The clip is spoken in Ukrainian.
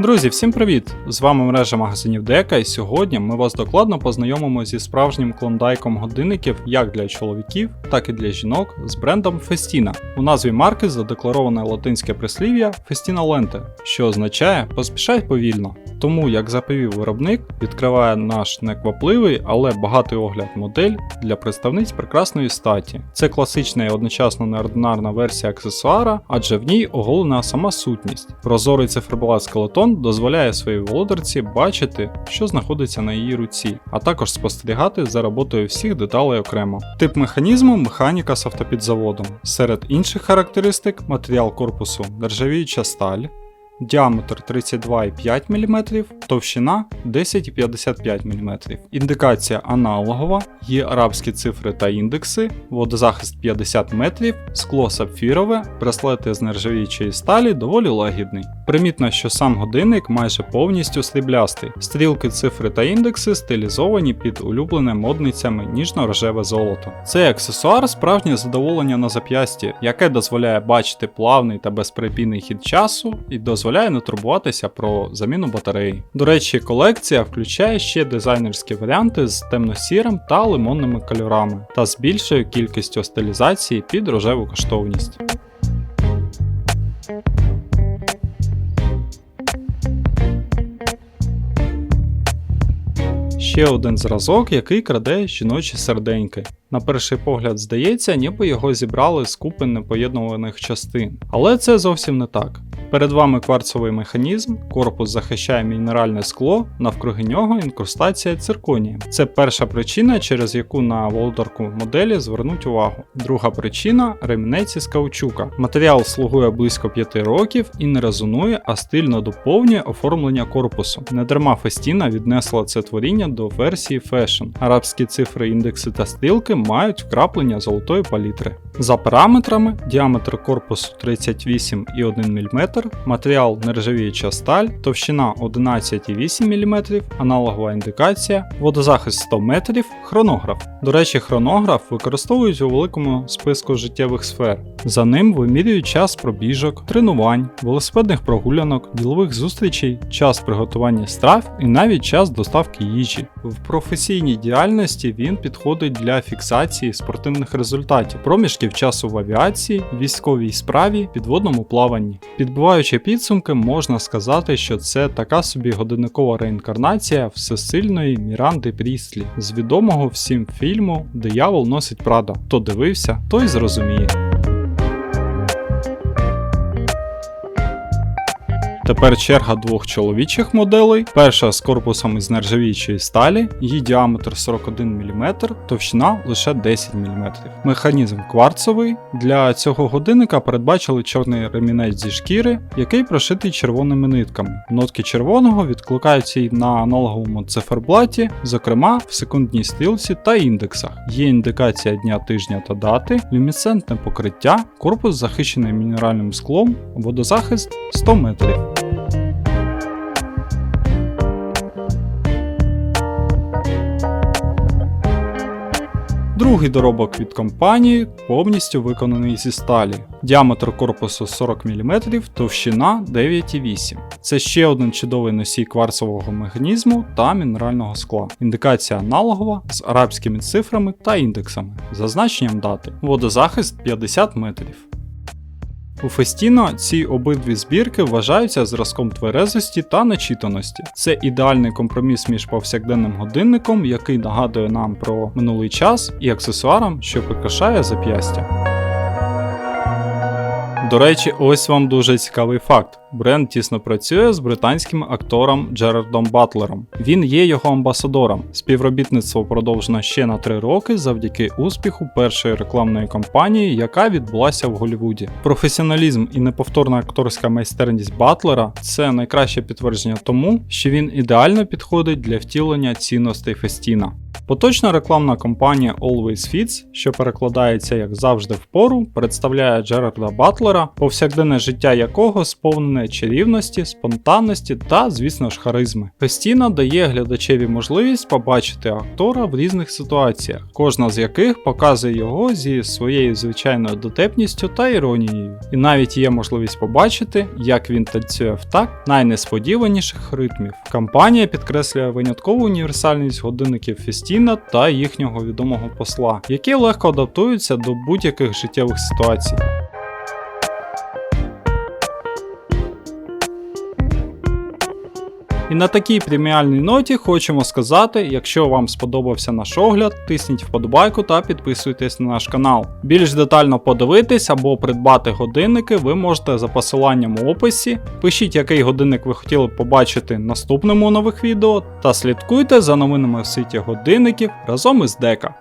Друзі, всім привіт! З вами мережа магазинів Дека, і сьогодні ми вас докладно познайомимо зі справжнім клондайком годинників як для чоловіків, так і для жінок з брендом Festina. У назві марки задеклароване латинське прислів'я Festina Lente, що означає поспішай повільно. Тому, як заповів виробник, відкриває наш неквапливий, але багатий огляд модель для представниць прекрасної статі. Це класична і одночасно неординарна версія аксесуара, адже в ній оголена сама сутність. Прозорий циферблат скелетон дозволяє своїй володарці бачити, що знаходиться на її руці, а також спостерігати за роботою всіх деталей окремо. Тип механізму механіка з автопідзаводом. Серед інших характеристик матеріал корпусу нержавіюча сталь. Діаметр 32,5 мм, товщина 10,55 мм. Індикація аналогова, є арабські цифри та індекси, водозахист 50 метрів, скло сапфірове, браслети з нержавіючої сталі доволі лагідний. Примітно, що сам годинник майже повністю сріблястий. Стрілки, цифри та індекси стилізовані під улюблене модницями ніжно-рожеве золото. Цей аксесуар справжнє задоволення на зап'ясті, яке дозволяє бачити плавний та безперебійний хід часу і дозволяє не турбуватися про заміну батареї. До речі, колекція включає ще дизайнерські варіанти з темно-сірим та лимонними кольорами та з більшою кількістю стилізації під рожеву коштовність. Ще один зразок, який краде жіночі серденьки. На перший погляд здається, ніби його зібрали з купи непоєднуваних частин. Але це зовсім не так. Перед вами кварцовий механізм, корпус захищає мінеральне скло, навкруги нього інкрустація цирконії. Це перша причина, через яку на володарку моделі звернуть увагу. Друга причина ремінець із каучука. Матеріал слугує близько 5 років і не резонує, а стильно доповнює оформлення корпусу. Недарма Фестіна віднесла це творіння до версії Fashion. Арабські цифри, індекси та стрілки мають вкраплення золотої палітри. За параметрами, діаметр корпусу 38,1 мм, матеріал нержавіюча сталь, товщина 11,8 мм, аналогова індикація, водозахист 100 метрів, хронограф. До речі, хронограф використовують у великому списку життєвих сфер. За ним вимірюють час пробіжок, тренувань, велосипедних прогулянок, ділових зустрічей, час приготування страв і навіть час доставки їжі. В професійній діяльності він підходить для фіксації спортивних результатів, проміжків часу в авіації, військовій справі, підводному плаванні. Підбиваючи підсумки, можна сказати, що це така собі годинникова реінкарнація всесильної Міранди Пріслі з відомого всім фільму Диявол носить Прада. Хто дивився, той зрозуміє. Тепер черга двох чоловічих моделей. Перша з корпусом із нержавіючої сталі, її діаметр 41 мм, товщина лише 10 мм. Механізм кварцовий. Для цього годинника передбачили чорний ремінець зі шкіри, який прошитий червоними нитками. Нотки червоного відкликаються й на аналоговому циферблаті, зокрема в секундній стрілці та індексах. Є індикація дня тижня та дати, люмісцентне покриття, корпус захищений мінеральним склом, водозахист 100 метрів. Другий доробок від компанії повністю виконаний зі сталі. Діаметр корпусу 40 мм, товщина 9,8. Це ще один чудовий носій кварцового механізму та мінерального скла. Індикація аналогова з арабськими цифрами та індексами, зазначенням дати. Водозахист 50 метрів. У Фестіно ці обидві збірки вважаються зразком тверезості та начитаності. Це ідеальний компроміс між повсякденним годинником, який нагадує нам про минулий час, і аксесуаром, що прикрашає зап'ястя. До речі, ось вам дуже цікавий факт. Бренд тісно працює з британським актором Джерардом Батлером. Він є його амбасадором. Співробітництво продовжено ще на 3 роки завдяки успіху першої рекламної кампанії, яка відбулася в Голлівуді. Професіоналізм і неповторна акторська майстерність Батлера це найкраще підтвердження тому, що він ідеально підходить для втілення цінностей Фестіна. Поточна рекламна кампанія Always Fits, що перекладається як завжди в пору, представляє Джерарда Батлера, повсякденне життя якого сповнене чарівності, спонтанності та, звісно ж, харизми. Фестіна дає глядачеві можливість побачити актора в різних ситуаціях, кожна з яких показує його зі своєю звичайною дотепністю та іронією. І навіть є можливість побачити, як він танцює в такт найнесподіваніших ритмів. Кампанія підкреслює виняткову універсальність годинників Фестіна та їхнього відомого посла, які легко адаптуються до будь-яких життєвих ситуацій. І на такій преміальній ноті хочемо сказати, якщо вам сподобався наш огляд, тисніть вподобайку та підписуйтесь на наш канал. Більш детально подивитись або придбати годинники ви можете за посиланням у описі. Пишіть, який годинник ви хотіли б побачити наступному нових відео, та слідкуйте за новинами в світі годинників разом із Дека.